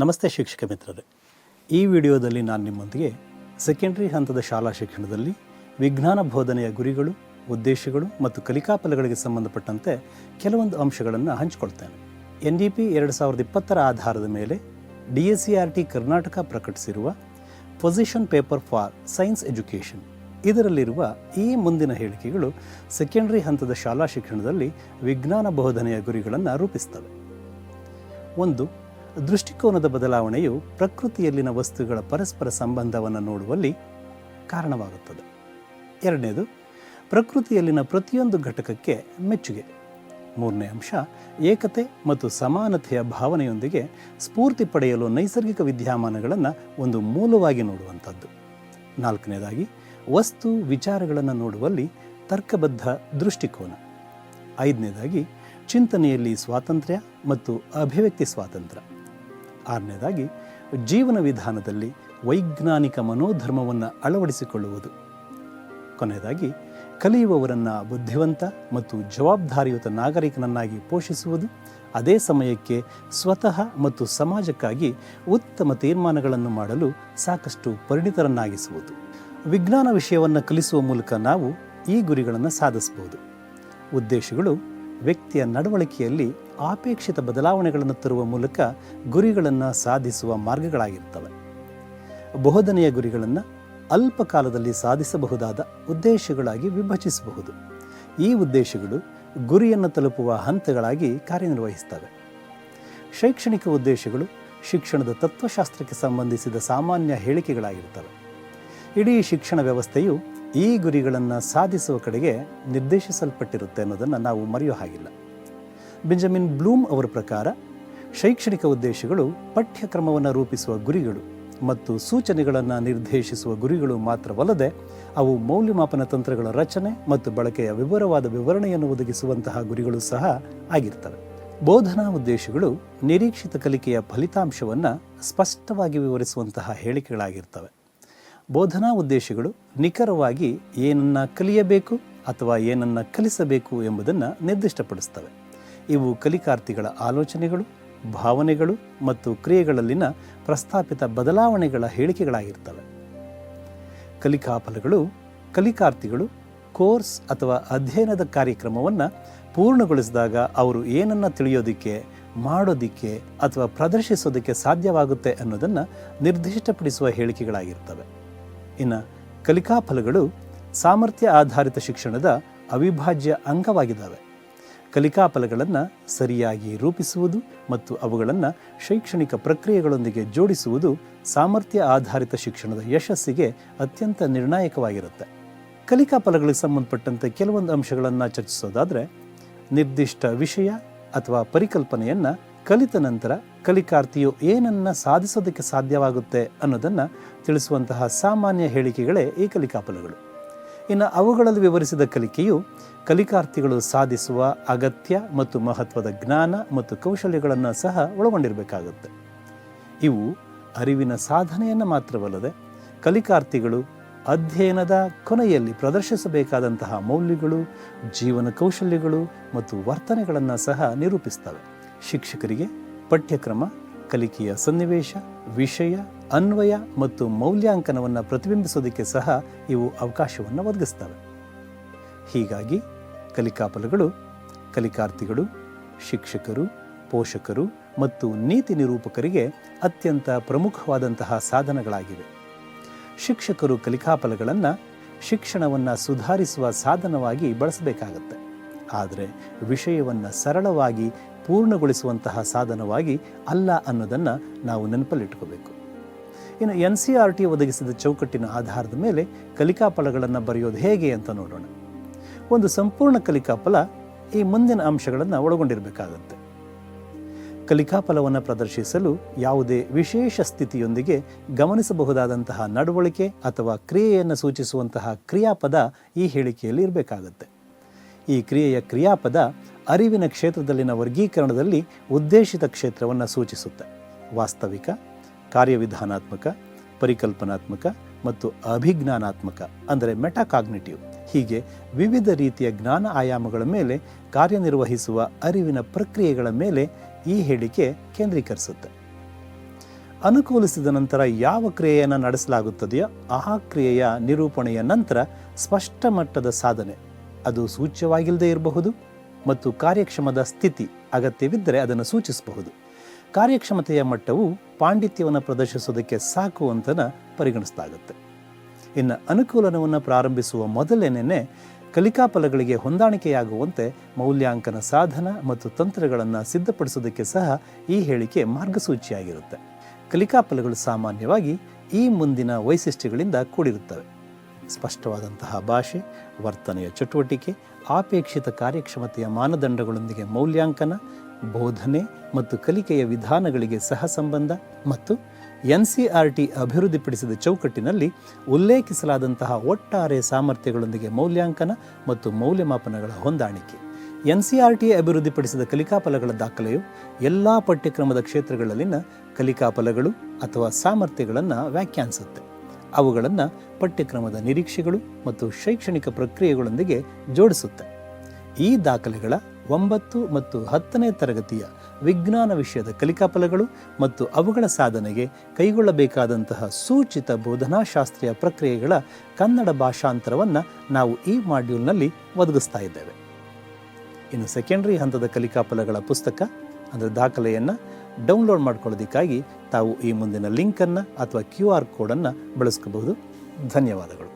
ನಮಸ್ತೆ ಶಿಕ್ಷಕ ಮಿತ್ರರೇ. ಈ ವಿಡಿಯೋದಲ್ಲಿ ನಾನು ನಿಮ್ಮೊಂದಿಗೆ ಸೆಕೆಂಡರಿ ಹಂತದ ಶಾಲಾ ಶಿಕ್ಷಣದಲ್ಲಿ ವಿಜ್ಞಾನ ಬೋಧನೆಯ ಗುರಿಗಳು, ಉದ್ದೇಶಗಳು ಮತ್ತು ಕಲಿಕಾ ಫಲಗಳಿಗೆ ಸಂಬಂಧಪಟ್ಟಂತೆ ಕೆಲವೊಂದು ಅಂಶಗಳನ್ನು ಹಂಚಿಕೊಳ್ತೇನೆ. ಎನ್ ಡಿ ಪಿ ಎರಡು ಸಾವಿರದ ಇಪ್ಪತ್ತರ ಆಧಾರದ ಮೇಲೆ D S C R T Karnataka ಪ್ರಕಟಿಸಿರುವ position paper for science education ಇದರಲ್ಲಿರುವ ಈ ಮುಂದಿನ ಹೇಳಿಕೆಗಳು ಸೆಕೆಂಡರಿ ಹಂತದ ಶಾಲಾ ಶಿಕ್ಷಣದಲ್ಲಿ ವಿಜ್ಞಾನ ಬೋಧನೆಯ ಗುರಿಗಳನ್ನು ರೂಪಿಸ್ತವೆ. ಒಂದು ದೃಷ್ಟಿಕೋನದ ಬದಲಾವಣೆಯು ಪ್ರಕೃತಿಯಲ್ಲಿನ ವಸ್ತುಗಳ ಪರಸ್ಪರ ಸಂಬಂಧವನ್ನು ನೋಡುವಲ್ಲಿ ಕಾರಣವಾಗುತ್ತದೆ. ಎರಡನೇದು, ಪ್ರಕೃತಿಯಲ್ಲಿನ ಪ್ರತಿಯೊಂದು ಘಟಕಕ್ಕೆ ಮೆಚ್ಚುಗೆ. ಮೂರನೇ ಅಂಶ, ಏಕತೆ ಮತ್ತು ಸಮಾನತೆಯ ಭಾವನೆಯೊಂದಿಗೆ ಸ್ಫೂರ್ತಿ ಪಡೆಯಲು ನೈಸರ್ಗಿಕ ವಿದ್ಯಮಾನಗಳನ್ನು ಒಂದು ಮೂಲವಾಗಿ ನೋಡುವಂಥದ್ದು. ನಾಲ್ಕನೇದಾಗಿ, ವಸ್ತು ವಿಚಾರಗಳನ್ನು ನೋಡುವಲ್ಲಿ ತರ್ಕಬದ್ಧ ದೃಷ್ಟಿಕೋನ. ಐದನೇದಾಗಿ, ಚಿಂತನೆಯಲ್ಲಿ ಸ್ವಾತಂತ್ರ್ಯ ಮತ್ತು ಅಭಿವ್ಯಕ್ತಿ ಸ್ವಾತಂತ್ರ್ಯ. ಆರನೇದಾಗಿ, ಜೀವನ ವಿಧಾನದಲ್ಲಿ ವೈಜ್ಞಾನಿಕ ಮನೋಧರ್ಮವನ್ನು ಅಳವಡಿಸಿಕೊಳ್ಳುವುದು. ಕೊನೆಯದಾಗಿ, ಕಲಿಯುವವರನ್ನು ಬುದ್ಧಿವಂತ ಮತ್ತು ಜವಾಬ್ದಾರಿಯುತ ನಾಗರಿಕನನ್ನಾಗಿ ಪೋಷಿಸುವುದು, ಅದೇ ಸಮಯಕ್ಕೆ ಸ್ವತಃ ಮತ್ತು ಸಮಾಜಕ್ಕಾಗಿ ಉತ್ತಮ ತೀರ್ಮಾನಗಳನ್ನು ಮಾಡಲು ಸಾಕಷ್ಟು ಪರಿಣಿತರನ್ನಾಗಿಸುವುದು. ವಿಜ್ಞಾನ ವಿಷಯವನ್ನು ಕಲಿಸುವ ಮೂಲಕ ನಾವು ಈ ಗುರಿಗಳನ್ನು ಸಾಧಿಸಬಹುದು. ಉದ್ದೇಶಗಳು ವ್ಯಕ್ತಿಯ ನಡವಳಿಕೆಯಲ್ಲಿ ಆಪೇಕ್ಷಿತ ಬದಲಾವಣೆಗಳನ್ನು ತರುವ ಮೂಲಕ ಗುರಿಗಳನ್ನು ಸಾಧಿಸುವ ಮಾರ್ಗಗಳಾಗಿರ್ತವೆ. ಬೋಧನೆಯ ಗುರಿಗಳನ್ನು ಅಲ್ಪ ಕಾಲದಲ್ಲಿ ಸಾಧಿಸಬಹುದಾದ ಉದ್ದೇಶಗಳಾಗಿ ವಿಭಜಿಸಬಹುದು. ಈ ಉದ್ದೇಶಗಳು ಗುರಿಯನ್ನು ತಲುಪುವ ಹಂತಗಳಾಗಿ ಕಾರ್ಯನಿರ್ವಹಿಸ್ತವೆ. ಶೈಕ್ಷಣಿಕ ಉದ್ದೇಶಗಳು ಶಿಕ್ಷಣದ ತತ್ವಶಾಸ್ತ್ರಕ್ಕೆ ಸಂಬಂಧಿಸಿದ ಸಾಮಾನ್ಯ ಹೇಳಿಕೆಗಳಾಗಿರ್ತವೆ. ಇಡೀ ಶಿಕ್ಷಣ ವ್ಯವಸ್ಥೆಯು ಈ ಗುರಿಗಳನ್ನು ಸಾಧಿಸುವ ಕಡೆಗೆ ನಿರ್ದೇಶಿಸಲ್ಪಟ್ಟಿರುತ್ತೆ ಅನ್ನೋದನ್ನು ನಾವು ಮರೆಯೋ ಹಾಗಿಲ್ಲ. ಬೆಂಜಮಿನ್ ಬ್ಲೂಮ್ ಅವರ ಪ್ರಕಾರ, ಶೈಕ್ಷಣಿಕ ಉದ್ದೇಶಗಳು ಪಠ್ಯಕ್ರಮವನ್ನು ರೂಪಿಸುವ ಗುರಿಗಳು ಮತ್ತು ಸೂಚನೆಗಳನ್ನು ನಿರ್ದೇಶಿಸುವ ಗುರಿಗಳು ಮಾತ್ರವಲ್ಲದೆ, ಅವು ಮೌಲ್ಯಮಾಪನ ತಂತ್ರಗಳ ರಚನೆ ಮತ್ತು ಬಳಕೆಯ ವಿವರವಾದ ವಿವರಣೆಯನ್ನು ಒದಗಿಸುವಂತಹ ಗುರಿಗಳು ಸಹ ಆಗಿರ್ತವೆ ಬೋಧನಾ ಉದ್ದೇಶಗಳು ನಿರೀಕ್ಷಿತ ಕಲಿಕೆಯ ಫಲಿತಾಂಶವನ್ನು ಸ್ಪಷ್ಟವಾಗಿ ವಿವರಿಸುವಂತಹ ಹೇಳಿಕೆಗಳಾಗಿರ್ತವೆ ಬೋಧನಾ ಉದ್ದೇಶಗಳು ನಿಖರವಾಗಿ ಏನನ್ನ ಕಲಿಯಬೇಕು ಅಥವಾ ಏನನ್ನ ಕಲಿಸಬೇಕು ಎಂಬುದನ್ನು ನಿರ್ದಿಷ್ಟಪಡಿಸ್ತವೆ ಇವು ಕಲಿಕಾರ್ಥಿಗಳ ಆಲೋಚನೆಗಳು, ಭಾವನೆಗಳು ಮತ್ತು ಕ್ರಿಯೆಗಳಲ್ಲಿನ ಪ್ರಸ್ತಾಪಿತ ಬದಲಾವಣೆಗಳ ಹೇಳಿಕೆಗಳಾಗಿರ್ತವೆ. ಕಲಿಕಾಫಲಗಳು ಕಲಿಕಾರ್ಥಿಗಳು ಕೋರ್ಸ್ ಅಥವಾ ಅಧ್ಯಯನದ ಕಾರ್ಯಕ್ರಮವನ್ನು ಪೂರ್ಣಗೊಳಿಸಿದಾಗ ಅವರು ಏನನ್ನ ತಿಳಿಯೋದಿಕ್ಕೆ, ಮಾಡೋದಿಕ್ಕೆ ಅಥವಾ ಪ್ರದರ್ಶಿಸೋದಕ್ಕೆ ಸಾಧ್ಯವಾಗುತ್ತೆ ಅನ್ನೋದನ್ನು ನಿರ್ದಿಷ್ಟಪಡಿಸುವ ಹೇಳಿಕೆಗಳಾಗಿರ್ತವೆ. ಇನ್ನು ಕಲಿಕಾಫಲಗಳು ಸಾಮರ್ಥ್ಯ ಆಧಾರಿತ ಶಿಕ್ಷಣದ ಅವಿಭಾಜ್ಯ ಅಂಗವಾಗಿದ್ದಾವೆ. ಕಲಿಕಾಫಲಗಳನ್ನು ಸರಿಯಾಗಿ ರೂಪಿಸುವುದು ಮತ್ತು ಅವುಗಳನ್ನು ಶೈಕ್ಷಣಿಕ ಪ್ರಕ್ರಿಯೆಗಳೊಂದಿಗೆ ಜೋಡಿಸುವುದು ಸಾಮರ್ಥ್ಯ ಆಧಾರಿತ ಶಿಕ್ಷಣದ ಯಶಸ್ಸಿಗೆ ಅತ್ಯಂತ ನಿರ್ಣಾಯಕವಾಗಿರುತ್ತೆ. ಕಲಿಕಾಫಲಗಳಿಗೆ ಸಂಬಂಧಪಟ್ಟಂತೆ ಕೆಲವೊಂದು ಅಂಶಗಳನ್ನು ಚರ್ಚಿಸೋದಾದರೆ, ನಿರ್ದಿಷ್ಟ ವಿಷಯ ಅಥವಾ ಪರಿಕಲ್ಪನೆಯನ್ನು ಕಲಿತ ನಂತರ ಕಲಿಕಾರ್ಥಿಯು ಏನನ್ನ ಸಾಧಿಸೋದಕ್ಕೆ ಸಾಧ್ಯವಾಗುತ್ತೆ ಅನ್ನೋದನ್ನು ತಿಳಿಸುವಂತಹ ಸಾಮಾನ್ಯ ಹೇಳಿಕೆಗಳೇ ಈ ಕಲಿಕಾಫಲಗಳು ಇನ್ನು ಅವುಗಳಲ್ಲಿ ವಿವರಿಸಿದ ಕಲಿಕೆಯು ಕಲಿಕಾರ್ಥಿಗಳು ಸಾಧಿಸುವ ಅಗತ್ಯ ಮತ್ತು ಮಹತ್ವದ ಜ್ಞಾನ ಮತ್ತು ಕೌಶಲ್ಯಗಳನ್ನು ಸಹ ಒಳಗೊಂಡಿರಬೇಕಾಗುತ್ತೆ. ಇವು ಅರಿವಿನ ಸಾಧನೆಯನ್ನು ಮಾತ್ರವಲ್ಲದೆ ಕಲಿಕಾರ್ಥಿಗಳು ಅಧ್ಯಯನದ ಕೊನೆಯಲ್ಲಿ ಪ್ರದರ್ಶಿಸಬೇಕಾದಂತಹ ಮೌಲ್ಯಗಳು, ಜೀವನ ಕೌಶಲ್ಯಗಳು ಮತ್ತು ವರ್ತನೆಗಳನ್ನು ಸಹ ನಿರೂಪಿಸ್ತವೆ. ಶಿಕ್ಷಕರಿಗೆ ಪಠ್ಯಕ್ರಮ, ಕಲಿಕೆಯ ಸನ್ನಿವೇಶ, ವಿಷಯ ಅನ್ವಯ ಮತ್ತು ಮೌಲ್ಯಾಂಕನವನ್ನು ಪ್ರತಿಬಿಂಬಿಸೋದಕ್ಕೆ ಸಹ ಇವು ಅವಕಾಶವನ್ನು ಒದಗಿಸ್ತವೆ. ಹೀಗಾಗಿ ಕಲಿಕಾಫಲಗಳು ಕಲಿಕಾರ್ಥಿಗಳು, ಶಿಕ್ಷಕರು, ಪೋಷಕರು ಮತ್ತು ನೀತಿ ನಿರೂಪಕರಿಗೆ ಅತ್ಯಂತ ಪ್ರಮುಖವಾದಂತಹ ಸಾಧನಗಳಾಗಿವೆ. ಶಿಕ್ಷಕರು ಕಲಿಕಾಪಲಗಳನ್ನು ಶಿಕ್ಷಣವನ್ನು ಸುಧಾರಿಸುವ ಸಾಧನವಾಗಿ ಬಳಸಬೇಕಾಗತ್ತೆ. ಆದರೆ ವಿಷಯವನ್ನು ಸರಳವಾಗಿ ಪೂರ್ಣಗೊಳಿಸುವಂತಹ ಸಾಧನವಾಗಿ ಅಲ್ಲ ಅನ್ನೋದನ್ನು ನಾವು ನೆನಪಲ್ಲಿಟ್ಕೋಬೇಕು. ಇನ್ನು ಎನ್ ಸಿ ಆರ್ ಟಿ ಒದಗಿಸಿದ ಚೌಕಟ್ಟಿನ ಆಧಾರದ ಮೇಲೆ ಕಲಿಕಾಫಲಗಳನ್ನು ಬರೆಯೋದು ಹೇಗೆ ಅಂತ ನೋಡೋಣ. ಒಂದು ಸಂಪೂರ್ಣ ಕಲಿಕಾಫಲ ಈ ಮುಂದಿನ ಅಂಶಗಳನ್ನು ಒಳಗೊಂಡಿರಬೇಕಾಗತ್ತೆ. ಕಲಿಕಾಫಲವನ್ನು ಪ್ರದರ್ಶಿಸಲು ಯಾವುದೇ ವಿಶೇಷ ಸ್ಥಿತಿಯೊಂದಿಗೆ ಗಮನಿಸಬಹುದಾದಂತಹ ನಡವಳಿಕೆ ಅಥವಾ ಕ್ರಿಯೆಯನ್ನು ಸೂಚಿಸುವಂತಹ ಕ್ರಿಯಾಪದ ಈ ಹೇಳಿಕೆಯಲ್ಲಿ ಇರಬೇಕಾಗತ್ತೆ. ಈ ಕ್ರಿಯೆಯ ಕ್ರಿಯಾಪದ ಅರಿವಿನ ಕ್ಷೇತ್ರದಲ್ಲಿನ ವರ್ಗೀಕರಣದಲ್ಲಿ ಉದ್ದೇಶಿತ ಕ್ಷೇತ್ರವನ್ನು ಸೂಚಿಸುತ್ತೆ. ವಾಸ್ತವಿಕ ಕಾರ್ಯವಿಧಾನಾತ್ಮಕ, ಪರಿಕಲ್ಪನಾತ್ಮಕ ಮತ್ತು ಅಭಿಜ್ಞಾನಾತ್ಮಕ, ಅಂದರೆ ಮೆಟಾಕಾಗ್ನಿಟಿವ್, ಹೀಗೆ ವಿವಿಧ ರೀತಿಯ ಜ್ಞಾನ ಆಯಾಮಗಳ ಮೇಲೆ ಕಾರ್ಯನಿರ್ವಹಿಸುವ ಅರಿವಿನ ಪ್ರಕ್ರಿಯೆಗಳ ಮೇಲೆ ಈ ಹೇಳಿಕೆ ಕೇಂದ್ರೀಕರಿಸುತ್ತೆ. ಅನುಕೂಲಿಸಿದ ನಂತರ ಯಾವ ಕ್ರಿಯೆಯನ್ನು ನಡೆಸಲಾಗುತ್ತದೆಯೋ ಆ ಕ್ರಿಯೆಯ ನಿರೂಪಣೆಯ ನಂತರ ಸ್ಪಷ್ಟ ಮಟ್ಟದ ಸಾಧನೆ, ಅದು ಸೂಚ್ಯವಾಗಿಲ್ಲದೆ ಇರಬಹುದು ಮತ್ತು ಕಾರ್ಯಕ್ಷಮದ ಸ್ಥಿತಿ ಅಗತ್ಯವಿದ್ದರೆ ಅದನ್ನು ಸೂಚಿಸಬಹುದು. ಕಾರ್ಯಕ್ಷಮತೆಯ ಮಟ್ಟವು ಪಾಂಡಿತ್ಯವನ್ನು ಪ್ರದರ್ಶಿಸೋದಕ್ಕೆ ಸಾಕು ಅಂತನ ಪರಿಗಣಿಸಲಾಗುತ್ತೆ ಇನ್ನು ಅನುಕೂಲನವನ್ನು ಪ್ರಾರಂಭಿಸುವ ಮೊದಲೇನೇ ಕಲಿಕಾ ಫಲಗಳಿಗೆ ಹೊಂದಾಣಿಕೆಯಾಗುವಂತೆ ಮೌಲ್ಯಾಂಕನ ಸಾಧನ ಮತ್ತು ತಂತ್ರಗಳನ್ನು ಸಿದ್ಧಪಡಿಸೋದಕ್ಕೆ ಸಹ ಈ ಹೇಳಿಕೆ ಮಾರ್ಗಸೂಚಿಯಾಗಿರುತ್ತೆ. ಕಲಿಕಾ ಫಲಗಳು ಸಾಮಾನ್ಯವಾಗಿ ಈ ಮುಂದಿನ ವೈಶಿಷ್ಟ್ಯಗಳಿಂದ ಕೂಡಿರುತ್ತವೆ. ಸ್ಪಷ್ಟವಾದಂತಹ ಭಾಷೆ, ವರ್ತನೆಯ ಚಟುವಟಿಕೆ, ಆಪೇಕ್ಷಿತ ಕಾರ್ಯಕ್ಷಮತೆಯ ಮಾನದಂಡಗಳೊಂದಿಗೆ ಮೌಲ್ಯಾಂಕನ ಬೋಧನೆ ಮತ್ತು ಕಲಿಕೆಯ ವಿಧಾನಗಳಿಗೆ ಸಹ ಸಂಬಂಧ ಮತ್ತು ಎನ್ ಸಿ ಆರ್ ಟಿ ಅಭಿವೃದ್ಧಿಪಡಿಸಿದ ಚೌಕಟ್ಟಿನಲ್ಲಿ ಉಲ್ಲೇಖಿಸಲಾದಂತಹ ಒಟ್ಟಾರೆ ಸಾಮರ್ಥ್ಯಗಳೊಂದಿಗೆ ಮೌಲ್ಯಾಂಕನ ಮತ್ತು ಮೌಲ್ಯಮಾಪನಗಳ ಹೊಂದಾಣಿಕೆ. ಎನ್ ಸಿ ಆರ್ ಟಿ ಅಭಿವೃದ್ಧಿಪಡಿಸಿದ ಕಲಿಕಾಫಲಗಳ ದಾಖಲೆಯು ಎಲ್ಲ ಪಠ್ಯಕ್ರಮದ ಕ್ಷೇತ್ರಗಳಲ್ಲಿನ ಕಲಿಕಾಫಲಗಳು ಅಥವಾ ಸಾಮರ್ಥ್ಯಗಳನ್ನು ವ್ಯಾಖ್ಯಾನಿಸುತ್ತೆ. ಅವುಗಳನ್ನು ಪಠ್ಯಕ್ರಮದ ನಿರೀಕ್ಷೆಗಳು ಮತ್ತು ಶೈಕ್ಷಣಿಕ ಪ್ರಕ್ರಿಯೆಗಳೊಂದಿಗೆ ಜೋಡಿಸುತ್ತೆ. ಈ ದಾಖಲೆಗಳ ಒಂಬತ್ತು ಮತ್ತು ಹತ್ತನೇ ತರಗತಿಯ ವಿಜ್ಞಾನ ವಿಷಯದ ಕಲಿಕಾಫಲಗಳು ಮತ್ತು ಅವುಗಳ ಸಾಧನೆಗೆ ಕೈಗೊಳ್ಳಬೇಕಾದಂತಹ ಸೂಚಿತ ಬೋಧನಾಶಾಸ್ತ್ರೀಯ ಪ್ರಕ್ರಿಯೆಗಳ ಕನ್ನಡ ಭಾಷಾಂತರವನ್ನು ನಾವು ಈ ಮಾಡ್ಯೂಲ್ನಲ್ಲಿ ಒದಗಿಸ್ತಾ ಇದ್ದೇವೆ. ಇನ್ನು ಸೆಕೆಂಡರಿ ಹಂತದ ಕಲಿಕಾಫಲಗಳ ಪುಸ್ತಕ, ಅಂದರೆ ದಾಖಲೆಯನ್ನು ಡೌನ್ಲೋಡ್ ಮಾಡ್ಕೊಳ್ಳೋದಕ್ಕಾಗಿ ತಾವು ಈ ಮುಂದಿನ ಲಿಂಕನ್ನು ಅಥವಾ ಕ್ಯೂ ಆರ್ ಕೋಡನ್ನು ಬಳಸ್ಕೋಬಹುದು. ಧನ್ಯವಾದಗಳು.